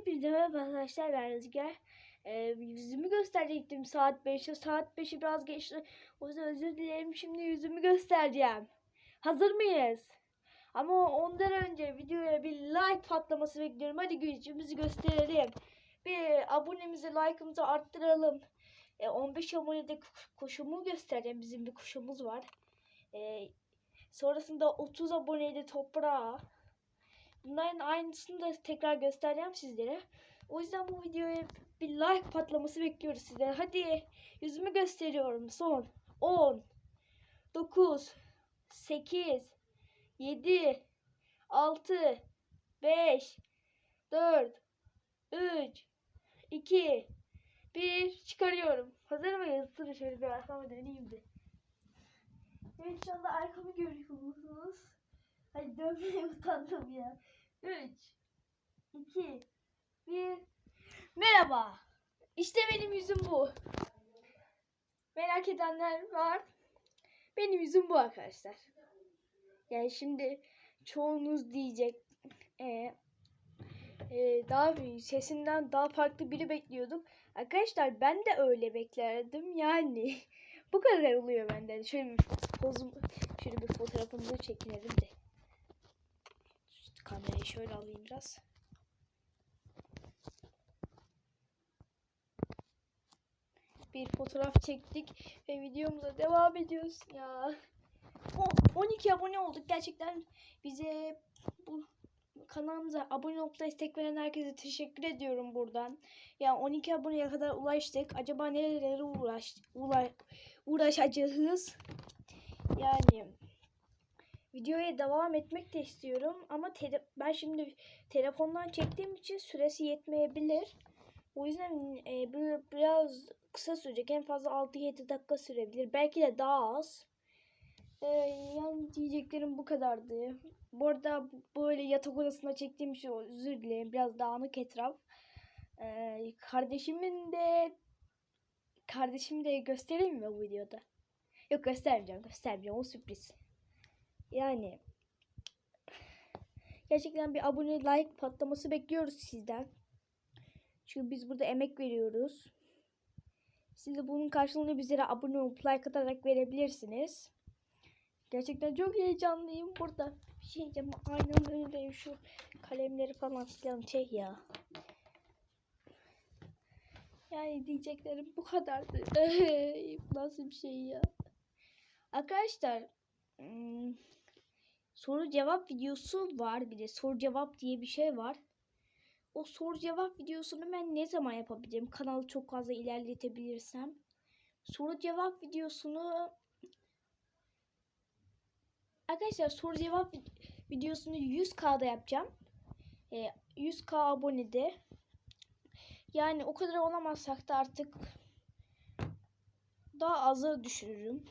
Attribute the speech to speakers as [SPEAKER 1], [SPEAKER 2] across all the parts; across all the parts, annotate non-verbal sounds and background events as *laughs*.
[SPEAKER 1] Hepinize merhaba arkadaşlar ben Rüzgar. Ee, yüzümü gösterecektim saat 5'e. Saat 5'i biraz geçti. O yüzden özür dilerim. Şimdi yüzümü göstereceğim. Hazır mıyız? Ama ondan önce videoya bir like patlaması bekliyorum. Hadi yüzümüzü gösterelim. Bir abonemizi, like'ımızı arttıralım. Ee, 15 abonede kuşumu göstereceğim. Bizim bir kuşumuz var. Ee, sonrasında 30 abonede toprağa. Bunların aynısını da tekrar göstereceğim sizlere. O yüzden bu videoya bir like patlaması bekliyoruz sizden. Hadi yüzümü gösteriyorum. Son 10 9 8 7 6 5 4 3 2 1 çıkarıyorum. Hazır mıyız? Dur şöyle bir arkama döneyim de. Evet şu anda arkamı görüyorsunuz. Hadi dönmeye utandım ya. 3 2 1 Merhaba. İşte benim yüzüm bu. Merak edenler var. Benim yüzüm bu arkadaşlar. Yani şimdi çoğunuz diyecek e, e, daha sesinden daha farklı biri bekliyordum. Arkadaşlar ben de öyle beklerdim yani. *laughs* bu kadar oluyor benden. Şöyle bir pozum, şöyle bir fotoğrafımı çekinelim de. Kamerayı şöyle alayım biraz. Bir fotoğraf çektik ve videomuza devam ediyoruz ya. O 12 abone olduk. Gerçekten bize bu kanalımıza abone olup destek veren herkese teşekkür ediyorum buradan. Ya 12 aboneye kadar ulaştık. Acaba nerelere uğraş, uğra, uğraşacağız? Yani videoya devam etmek de istiyorum ama ben şimdi telefondan çektiğim için süresi yetmeyebilir. O yüzden e, bir, biraz kısa sürecek. En fazla 6-7 dakika sürebilir. Belki de daha az. E, yani diyeceklerim bu kadardı. Bu arada böyle yatak odasında çektiğim için özür dilerim. Biraz dağınık etraf. E, kardeşimin de kardeşimi de göstereyim mi bu videoda? Yok göstermeyeceğim. Göstermeyeceğim. O sürpriz. Yani gerçekten bir abone like patlaması bekliyoruz sizden. Çünkü biz burada emek veriyoruz. Siz de bunun karşılığını bizlere abone olup like atarak verebilirsiniz. Gerçekten çok heyecanlıyım burada. Bir şey diyeceğim. Aynanın önündeyim şu kalemleri falan filan çek ya. Yani diyeceklerim bu kadardı. *laughs* Nasıl bir şey ya. Arkadaşlar hmm, soru cevap videosu var bir de soru cevap diye bir şey var. O soru cevap videosunu ben ne zaman yapabilirim? Kanalı çok fazla ilerletebilirsem. Soru cevap videosunu Arkadaşlar soru cevap videosunu 100k'da yapacağım. E, 100k abonede. Yani o kadar olamazsak da artık daha aza düşürürüm.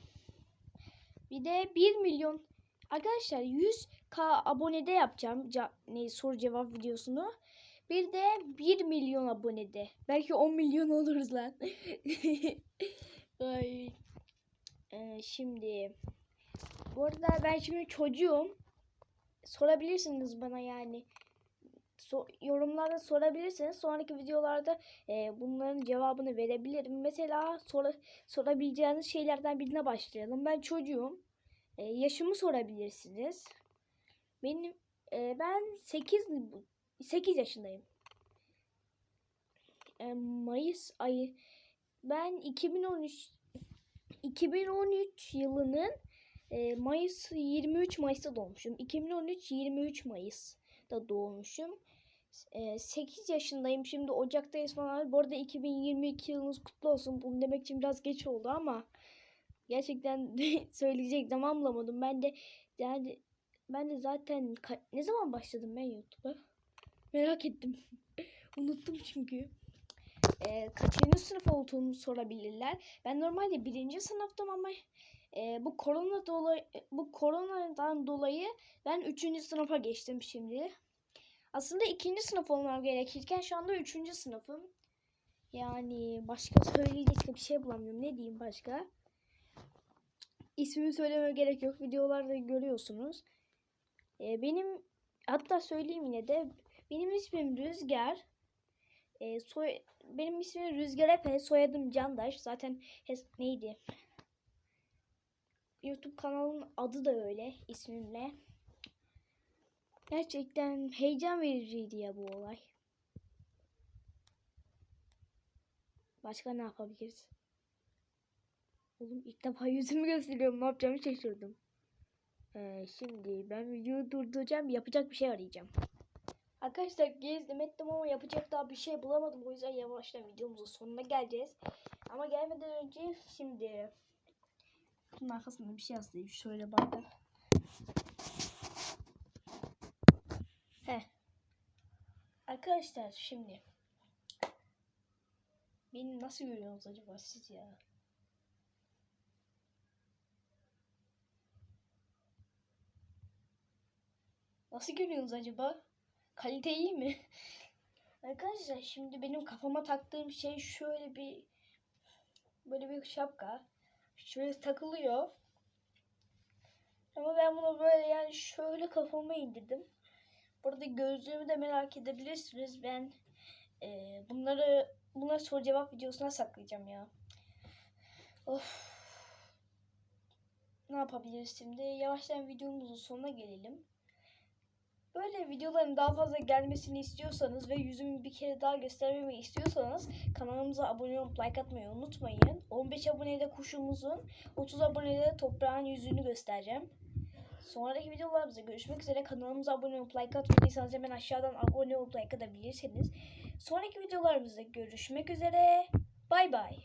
[SPEAKER 1] Bir de 1 milyon arkadaşlar 100k abonede yapacağım ne soru cevap videosunu. Bir de 1 milyon abonede. Belki 10 milyon oluruz lan. *laughs* Ay. Ee, şimdi bu arada ben şimdi çocuğum. Sorabilirsiniz bana yani. So yorumlarda sorabilirsiniz. Sonraki videolarda e, bunların cevabını verebilirim. Mesela sor sorabileceğiniz şeylerden birine başlayalım. Ben çocuğum. E, yaşımı sorabilirsiniz. Benim e, ben 8 8 yaşındayım. E, Mayıs ayı ben 2013 2013 yılının e, Mayıs 23 Mayıs'ta doğmuşum. 2013 23 Mayıs'ta doğmuşum. E, 8 yaşındayım. Şimdi Ocak'tayız falan. Bu arada 2022 yılınız kutlu olsun. Bunu demek için biraz geç oldu ama gerçekten *laughs* söyleyecek zaman bulamadım. Ben de yani ben de zaten ne zaman başladım ben YouTube'a? Merak ettim. *laughs* Unuttum çünkü. Ee, kaçıncı sınıf olduğunu sorabilirler. Ben normalde birinci sınıftım ama e, bu korona dolayı bu koronadan dolayı ben üçüncü sınıfa geçtim şimdi. Aslında ikinci sınıf olmam gerekirken şu anda üçüncü sınıfım. Yani başka söyleyecek bir şey bulamıyorum. Ne diyeyim başka? İsmimi söylemeye gerek yok. Videolarda görüyorsunuz. Ee, benim hatta söyleyeyim yine de benim ismim Rüzgar. E, soy benim ismim Rüzgar Efe, soyadım Candaş. Zaten hes- neydi? YouTube kanalının adı da öyle ismimle. Gerçekten heyecan vericiydi ya bu olay. Başka ne yapabiliriz? Oğlum ilk defa yüzümü gösteriyorum. Ne yapacağımı şaşırdım. Ee, şimdi ben videoyu durduracağım. Yapacak bir şey arayacağım. Arkadaşlar gezdim ettim ama yapacak daha bir şey bulamadım. O yüzden yavaştan videomuzun sonuna geleceğiz. Ama gelmeden önce şimdi bunun arkasında bir şey yazayım. Şöyle bakın. He. Arkadaşlar şimdi beni nasıl görüyorsunuz acaba siz ya? Nasıl görüyorsunuz acaba? Kalite iyi mi? *laughs* Arkadaşlar şimdi benim kafama taktığım şey şöyle bir böyle bir şapka. Şöyle takılıyor. Ama ben bunu böyle yani şöyle kafama indirdim. Burada gözlüğümü de merak edebilirsiniz. Ben e, bunları bunları soru cevap videosuna saklayacağım ya. Of. Ne yapabiliriz şimdi? Yavaştan videomuzun sonuna gelelim. Böyle videoların daha fazla gelmesini istiyorsanız ve yüzümü bir kere daha göstermemi istiyorsanız kanalımıza abone olup like atmayı unutmayın. 15 abonede kuşumuzun, 30 abonede toprağın yüzünü göstereceğim. Sonraki videolarımızda görüşmek üzere. Kanalımıza abone olup like atmadıysanız hemen aşağıdan abone olup like atabilirsiniz. Sonraki videolarımızda görüşmek üzere. Bay bay.